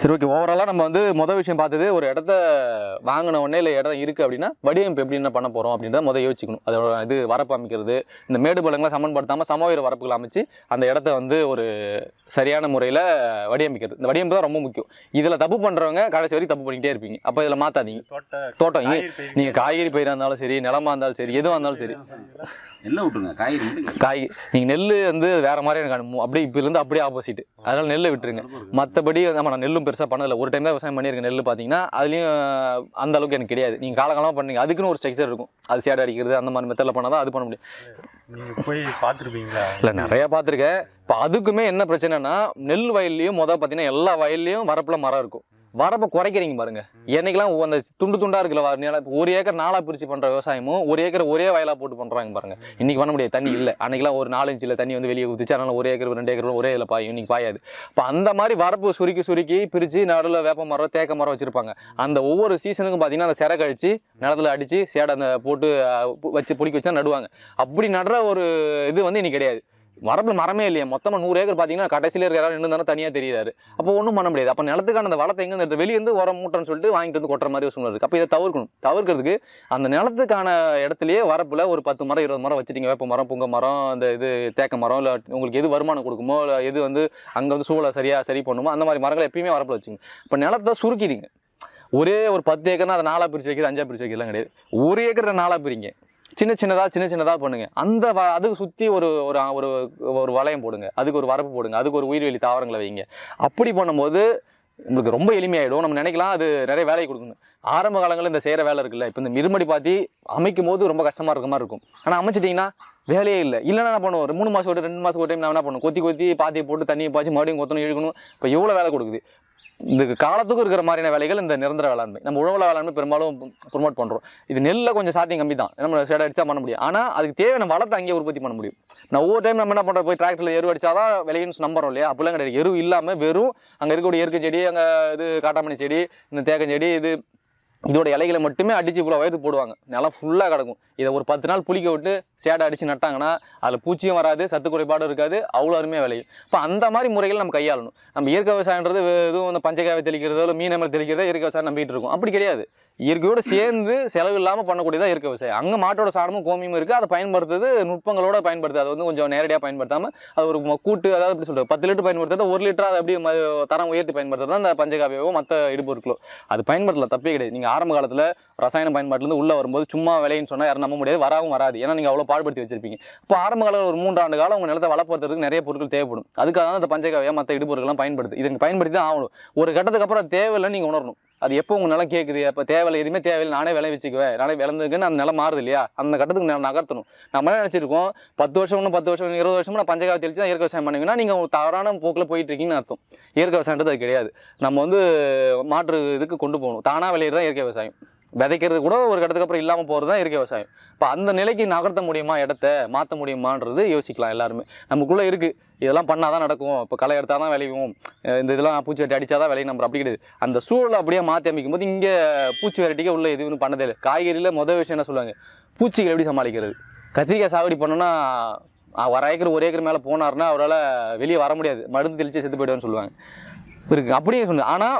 சரி ஓகே ஓவராலாக நம்ம வந்து மொதல் விஷயம் பார்த்தது ஒரு இடத்த வாங்கின உடனே இல்லை இடம் இருக்குது அப்படின்னா வடிவமைப்பு எப்படி என்ன பண்ண போகிறோம் அப்படின்றத முதல் யோசிக்கணும் அதோட இது வரப்பு அமைக்கிறது இந்த மேடு பள்ளங்களை சமன்படுத்தாமல் சமவீர வரப்புகள் அமைச்சு அந்த இடத்த வந்து ஒரு சரியான முறையில் வடிவமைக்கிறது. இந்த வடிவமைப்பு தான் ரொம்ப முக்கியம். இதில் தப்பு பண்ணுறவங்க கடைசி வரைக்கும் தப்பு பண்ணிக்கிட்டே இருப்பீங்க. அப்போ இதில் மாற்றாதீங்க தோட்ட தோட்டம் நீங்கள் காய்கறி பயிராக இருந்தாலும் சரி நிலமா இருந்தாலும் சரி எதுவாக இருந்தாலும் சரி. நெல்லை விட்டுருங்க காய்கறி. காய் நீங்கள் நெல் வந்து வேற மாதிரி எனக்கு அனுப்பும். அப்படியே இப்போ இருந்து அப்படியே ஆப்போசிட் அதனால நெல்லை விட்டுருங்க. மற்றபடி நம்ம நான் நெல்லும் பெருசாக பண்ணதில்ல. ஒரு டைம் தான் விவசாயம் பண்ணியிருக்கேன். நெல் பார்த்தீங்கன்னா அதுலேயும் அந்த அளவுக்கு எனக்கு கிடையாது. நீங்கள் காலகாலமாக பண்ணீங்க. அதுக்குன்னு ஒரு ஸ்ட்ரக்சர் இருக்கும். அது சேடை அடிக்கிறது அந்த மாதிரி மெத்தடில் பண்ணால் தான் அது பண்ண முடியும். நீங்க போய் பார்த்துருப்பீங்களா இல்லை நிறைய பார்த்துருக்கேன் இப்போ அதுக்குமே என்ன பிரச்சனைனா நெல் வயல்லையும் மொதல் பார்த்தீங்கன்னா எல்லா வயல்லையும் வரப்பில் மரம் இருக்கும். வரப்பை குறைக்கிறீங்க பாருங்க. என்னைக்கெல்லாம் அந்த துண்டு துண்டா இருக்குல்ல வ- நிலம் இப்ப ஒரு ஏக்கர் நாலா பிரிச்சு பண்ற விவசாயமும் ஒரு ஏக்கர் ஒரே வயலா போட்டு பண்றாங்க பாருங்க. இன்னைக்கு பண்ண முடியாது. தண்ணி இல்லை. அன்னைக்கெல்லாம் ஒரு நாலு இன்ச்சில் தண்ணி வந்து வெளியே ஊத்துச்சு. அதனால ஒரு ஏக்கர் ரெண்டு ஏக்கர் ஒரே இதில் பாயும். இன்னைக்கு பாயாது. இப்போ அந்த மாதிரி வரப்பு சுருக்கி சுருக்கி பிரிச்சு நடுவில் வேப்ப மரம் தேக்க மரம் வச்சிருப்பாங்க. அந்த ஒவ்வொரு சீசனுக்கும் பார்த்தீங்கன்னா அந்த சிறை கழிச்சு நிலத்துல அடிச்சு சேடை அந்த போட்டு வச்சு பிடிக்க வச்சா நடுவாங்க. அப்படி நடுற ஒரு இது வந்து இன்னைக்கு கிடையாது. வரப்புல மரமே இல்லையா. மொத்தமாக நூறு ஏக்கர் பார்த்தீங்கன்னா கடைசியில் இருக்கிற நின்று தானே தனியாக தெரியாது அப்போ ஒன்றும் பண்ண முடியாது. அப்போ நிலத்துக்கான அந்த வளத்தை எங்கே எடுத்து வெளியேருந்து உரம் மூட்டைன்னு சொல்லிட்டு வாங்கிட்டு வந்து கொட்டுற மாதிரி சூழ்நிலை இருக்குது அப்போ இதை தவிர்க்கணும். தவிர்க்கிறதுக்கு அந்த நிலத்துக்கான இடத்துலையே வரப்பில் ஒரு பத்து மரம் இருபது மரம் வச்சுட்டீங்க. வேப்ப மரம் புங்க மரம் அந்த இது தேக்க மரம் இல்லை உங்களுக்கு எது வருமானம் கொடுக்குமோ இல்லை எது வந்து அங்கே வந்து சூழலை சரியாக சரி பண்ணுமோ அந்த மாதிரி மரங்களை எப்பயுமே வரப்பில் வச்சுங்க இப்போ நிலத்தை சுருக்கிடுங்க ஒரே ஒரு பத்து ஏக்கர்னா அதை நாலாக பிரிச்சு வைக்கிறது அஞ்சா பிரிச்சு வைக்கிறதுலாம் கிடையாது. ஒரு ஏக்கரை நாலாக பிரிங்க. சின்ன சின்னதாக சின்ன சின்னதாக பண்ணுங்க. அந்த வ அதுக்கு சுற்றி ஒரு ஒரு ஒரு ஒரு வளையம் போடுங்க. அதுக்கு ஒரு வரப்பு போடுங்க. அதுக்கு ஒரு உயிர்வெளி தாவரங்களை வைங்க. அப்படி பண்ணும்போது உங்களுக்கு ரொம்ப எளிமையாயிடும். நம்ம நினைக்கலாம் அது நிறைய வேலையை கொடுக்கணும் ஆரம்ப காலங்களில் இந்த செய்கிற வேலை இருக்குல்ல. இப்போ இந்த மிருமடி பாத்தி அமைக்கும் போது ரொம்ப கஷ்டமாக இருக்க மாதிரி இருக்கும். ஆனால் அமைச்சிட்டிங்கன்னா வேலையே இல்லை. இல்லைன்னா என்ன பண்ணுவோம்? ஒரு மூணு மாதம் ஒரு ரெண்டு மாதம் ஒரு டைம் நான் என்ன பண்ணுவோம்? கொத்தி கொத்தி பாத்தியை போட்டு தண்ணியை பாய்ச்சி மறுபடியும் கொத்தணும் இழுக்கணும். இப்போ எவ்வளோ வேலை கொடுக்குது? இந்த காலத்துக்கும் இருக்கிற மாதிரியான வேலைகள் இந்த நிரந்தர வேளாண்மை. நம்ம உழவுல வேளாண்மை பெரும்பாலும் ப்ரொமோட் பண்ணுறோம் இது நெல்லில் கொஞ்சம் சாத்தியம் கம்மி தான். நம்ம சேடை அடிச்சா பண்ண முடியும். ஆனால் அதுக்கு தேவையான வளத்தை அங்கேயே உற்பத்தி பண்ண முடியும். நான் ஒவ்வொரு டைம் நம்ம என்ன பண்ணுறோம் போய் டிராக்டரில் எரு அடித்தாதான் விளையும்னு நம்புறோம் இல்லையா? அப்படிலாம் கிடையாது. எரு இல்லாமல் வெறும் அங்கே இருக்கக்கூடிய இயற்கை செடி அங்கே இது காட்டாமணி செடி இந்த தேக்கஞ்செடி இது இதோட இலைகளை மட்டுமே அடித்து இவ்வளோ வயது போடுவாங்க. நிலம் ஃபுல்லாக கிடக்கும். இதை ஒரு பத்து நாள் புளிக்க விட்டு சேடை அடித்து நட்டாங்கன்னா அதில் பூச்சியும் வராது சத்து குறைபாடும் இருக்காது அவ்வளோ அருமையாக விளையும். இப்போ அந்த மாதிரி முறைகள் நம்ம கையாளணும். நம்ம இயற்கை விவசாயன்றது எதுவும் அந்த பஞ்சகாவை தெளிக்கிறதோ இல்லை மீன் தெளிக்கிறதோ இயற்கை விவசாயம் நம்பிட்டு இருக்கோம். அப்படி கிடையாது. இயற்கையோடு சேர்ந்து செலவு இல்லாமல் பண்ணக்கூடியதாக இருக்க விவசாயம். அங்கே மாட்டோட சாணமும் கோமியமும் இருக்குது அதை பயன்படுத்துறது நுட்பங்களோட பயன்படுத்து. அதை வந்து கொஞ்சம் நேரடியாக பயன்படுத்தாமல் அது ஒரு கூட்டு அதாவது எப்படி சொல்கிறது பத்து லிட்டர் பயன்படுத்துறது ஒரு லிட்டர் அதை அப்படியே தரம் உயர்த்தி பயன்படுத்துறது அந்த பஞ்சகாவியவோ மற்ற இடுபொருட்களோ. அது பயன்படுத்தல தப்பே கிடையாது. நீங்கள் ஆரம்ப காலத்தில் ரசாயன பயன்பாட்டிலேருந்து உள்ளே வரும்போது சும்மா விலைன்னு சொன்னால் யாரும் நம்ப முடியாது. வராவும் வராது. ஏன்னா நீங்கள் அவ்வளோ பாடுபடுத்தி வச்சிருப்பீங்க. இப்போ ஆரம்ப காலம் ஒரு மூன்று ஆண்டு காலம் உங்கள் நிலத்தை வளப்படுத்துறதுக்கு நிறைய பொருட்கள் தேவைப்படும். அதுக்காக தான் இந்த பஞ்சகாவியாக மற்ற இடுபொருட்கள்லாம் பயன்படுது. இதுக்கு பயன்படுத்தி தான் ஆகணும். ஒரு கட்டத்துக்கு அப்புறம் தேவையில்லைன்னு நீங்கள் உணரணும். அது எப்போ உங்கள் நிலம் கேட்குது அப்போ தேவையில்லை எதுவுமே தேவையில்லை நானே விளை வச்சுக்குவேன். நானே விளந்துக்குன்னு அந்த நிலம் மாறுது இல்லையா? அந்த கட்டத்துக்கு நான் நகர்த்தணும். நம்ம நினச்சிருக்கோம்? பத்து வருஷம் ஒன்று பத்து வருஷம் இருபது வருஷம் நான் பஞ்சகாவி தெளிச்சு தான் இயற்கை விவசாயம் பண்ணுவீங்கன்னா நீங்கள் ஒரு தவறான போக்கில் போயிட்டு இருக்கீங்கன்னு அர்த்தம். இயற்கை விவசாயன்றது அது கிடையாது. நம்ம வந்து மாற்று இதுக்கு கொண்டு போகணும். தானாக விளையிறது தான் இயற்கை விவசாயம். விதைக்கிறது கூட ஒரு கட்டத்துக்கு அப்புறம் இல்லாமல் போகிறது தான் இயற்கை விவசாயம். இப்போ அந்த நிலைக்கு நகர்த்த முடியுமா இடத்த மாற்ற முடியுமான்றது யோசிக்கலாம் எல்லாருமே. நமக்குள்ளே இருக்குது இதெல்லாம் பண்ணால் தான் நடக்கும். இப்போ களை எடுத்தால் தான் விளையும் இந்த இதெல்லாம் பூச்சி வெட்டி அடித்தா தான் விளையும். நம்ம அப்படி கிடையாது. அந்த சூழலை அப்படியே மாற்றி அமைக்கும் போது இங்கே பூச்சி வெரைட்டிக்கு உள்ள எதுவும் பண்ணதே இல்லை. காய்கறியில் முதல் விஷயம் என்ன சொல்லுவாங்க? பூச்சிகள் எப்படி சமாளிக்கிறது? கத்திரிக்காய் சாகுபடி பண்ணோன்னா ஒரு ஏக்கர் ஒரு ஏக்கர் மேலே போனாருன்னா அவரால் வெளியே வர முடியாது. மருந்து தெளித்து செத்து போயிடுவான்னு சொல்லுவாங்க. இருக்குது அப்படியே சொன்னது ஆனால்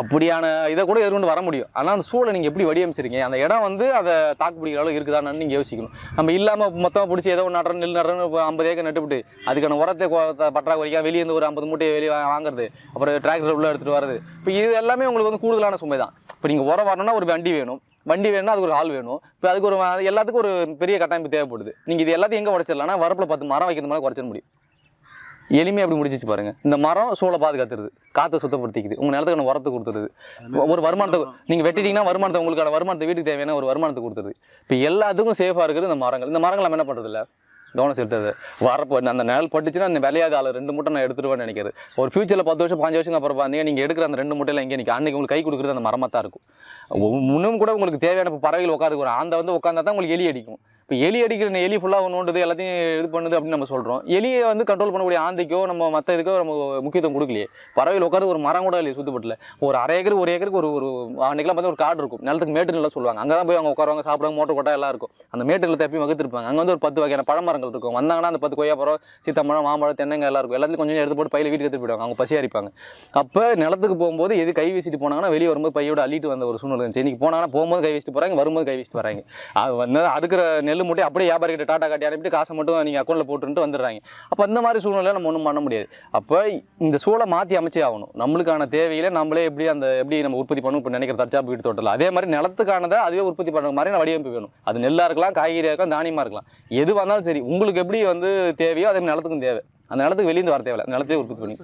அப்படியான இதை கூட எதிர்கொண்டு வர முடியும். ஆனால் அந்த சூழலை நீங்கள் எப்படி வடிவமைச்சிருக்கீங்க? அந்த இடம் வந்து அதை தாக்கு பிடிக்கிற அளவு இருக்குதான்னு நீங்கள் யோசிக்கணும். நம்ம இல்லாமல் மொத்தமாக பிடிச்சி ஏதோ ஒன்று நடுறோம் நெல் நடுறோம் ஐம்பது ஏக்கர் நட்டுவிட்டு அதுக்கான உரத்தை பற்றாக்குறைக்காக வெளியே இருந்து ஒரு ஐம்பது மூட்டையை வெளியே வாங்குறது அப்புறம் டிராக்டர் உள்ளே எடுத்துகிட்டு வரது இப்போ இது எல்லாமே உங்களுக்கு வந்து கூடுதலான சுமை தான். இப்போ நீங்கள் உரம் வரணும்னா ஒரு வண்டி வேணும். வண்டி வேணும்னா அதுக்கு ஒரு ஆள் வேணும். இப்போ அதுக்கு ஒரு எல்லாத்துக்கும் ஒரு பெரிய கட்டமைப்பு தேவைப்படுது. நீங்கள் இது எல்லாத்தையும் எங்கே உடச்சிடலாம்னா வரப்பில் பத்து மரம் வைக்கிறது மாதிரி குறைச்சிட முடியும். எளிமையாக அப்படி முடிச்சிச்சு பாருங்க. இந்த மரம் சூழலை பாதுகாத்துருது காற்றை சுத்தப்படுத்திக்குது. உங்கள் நிலத்துக்கான உரத்தை கொடுத்துருது. ஒரு வருமானத்தை நீங்கள் வெட்டிட்டீங்கன்னா வருமானத்தை உங்களுக்கான வருமானத்தை வீட்டுக்கு தேவையான ஒரு வருமானத்தை கொடுத்துருது. இப்போ எல்லாத்துக்கும் சேஃபாக இருக்குது இந்த மரங்கள். இந்த மரங்கள் நம்ம என்ன பண்ணுறது இல்லை கவனம் செலுத்துறது. வரப்போ அந்த நிழல் பட்டுச்சுன்னா அந்த விளையாத ஆள் ரெண்டு மூட்டை நான் எடுத்துருவேன்னு நினைக்கிறது. ஒரு ஃபியூச்சரில் பத்து வருஷம் பாஞ்சு வருஷம் அப்புறம் பார்த்தீங்க நீங்கள் எடுக்கிற அந்த ரெண்டு மூட்டையில் எங்கே நிற்க அன்றைக்கி உங்களுக்கு கை கொடுக்குறது அந்த மரமாக தான் இருக்கும் இன்னும் கூட உங்களுக்கு தேவையான இப்போ பறவைகள் உட்காந்து ஒரு ஆந்தை வந்து உட்காந்தா தான் உங்களுக்கு எலி அடிக்கும். இப்போ எலி அடிக்கிற எலி ஃபுல்லாக நோண்டுது எல்லாத்தையும் இது பண்ணுது அப்படின்னு நம்ம சொல்கிறோம் எலியை வந்து கண்ட்ரோல் பண்ணக்கூடிய ஆந்தைக்கோ நம்ம மற்ற இதுக்கோ நம்ம முக்கியத்துவம் கொடுக்கலையே. பறவையில் உட்காந்து ஒரு மரம் கூட இல்லையே சுத்தப்பட்டில். ஒரு அரை ஏக்கர் ஒரு ஏக்கருக்கு ஒரு ஒரு அன்றைக்கெல்லாம் பார்த்தா ஒரு காடு இருக்கும். நிலத்துக்கு மேட்டு நிலம் சொல்லுவாங்க. அங்கே தான் போய் அவங்க உட்காருவாங்க சாப்பிடுவாங்க மோட்டர் கொட்டா எல்லாம் இருக்கும். அந்த மேட்டு நிலத்தை எப்பயும் வகுத்துருப்பாங்க அங்கே வந்து ஒரு பத்து வகையான பழமரங்கள் இருக்கும். வந்தாங்கன்னா அந்த பத்து கொய்யாப்பழம் சீத்தாப்பழம் மாம்பழம் தென்னங்க எல்லாம் இருக்கும். எல்லாத்தையும் கொஞ்சம் எடுத்து போட்டு பையில வீட்டுக்கு எடுத்து போயிடுவாங்க. அவங்க பசி அப்போ நிலத்துக்கு போகும்போது எது கை வீசிட்டு போனாங்கன்னா வெளியே வரும்போது பையோட அள்ளிட்டு வந்த ஒரு சூழ்நிலை இருந்துச்சு இன்னைக்கு போனாங்கன்னா போகும்போது கை வச்சுட்டு போகிறாங்க வரும்போது கை வச்சுட்டு வராங்க. அது வந்து அடுக்கிற நெல் மூட்டை அப்படியே வியாபாரிகிட்ட டாட்டா காட்டி அனுப்பிட்டு காசை மட்டும் நீங்கள் அக்கௌண்ட்டில் போட்டுன்ட்டு வந்துடுறாங்க. அப்போ அந்த மாதிரி சூழ்நிலை நம்ம ஒன்றும் பண்ண முடியாது. அப்போ இந்த சூழலை மாற்றி அமைச்சே ஆகணும். நம்மளுக்கான தேவையில நம்மளே எப்படி அந்த எப்படி நம்ம உற்பத்தி பண்ணணும் இப்போ நினைக்கிற தற்சாப்பு வீட்டு தோட்டத்தில். அதே மாதிரி நிலத்துக்கானதை அதுவே உற்பத்தி பண்ணுற மாதிரி நான் வடிவமைப்பு வேணும். அது நெல்லாக இருக்கலாம் காய்கறியாக இருக்கலாம் தானியமாக இருக்கலாம். எது வந்தாலும் சரி உங்களுக்கு எப்படி வந்து தேவையோ அதே மாதிரி நிலத்துக்கும் தேவை. அந்த நிலத்துக்கு வெளியே வர தேவையில்ல. நிலத்தையே உற்பத்தி பண்ணி.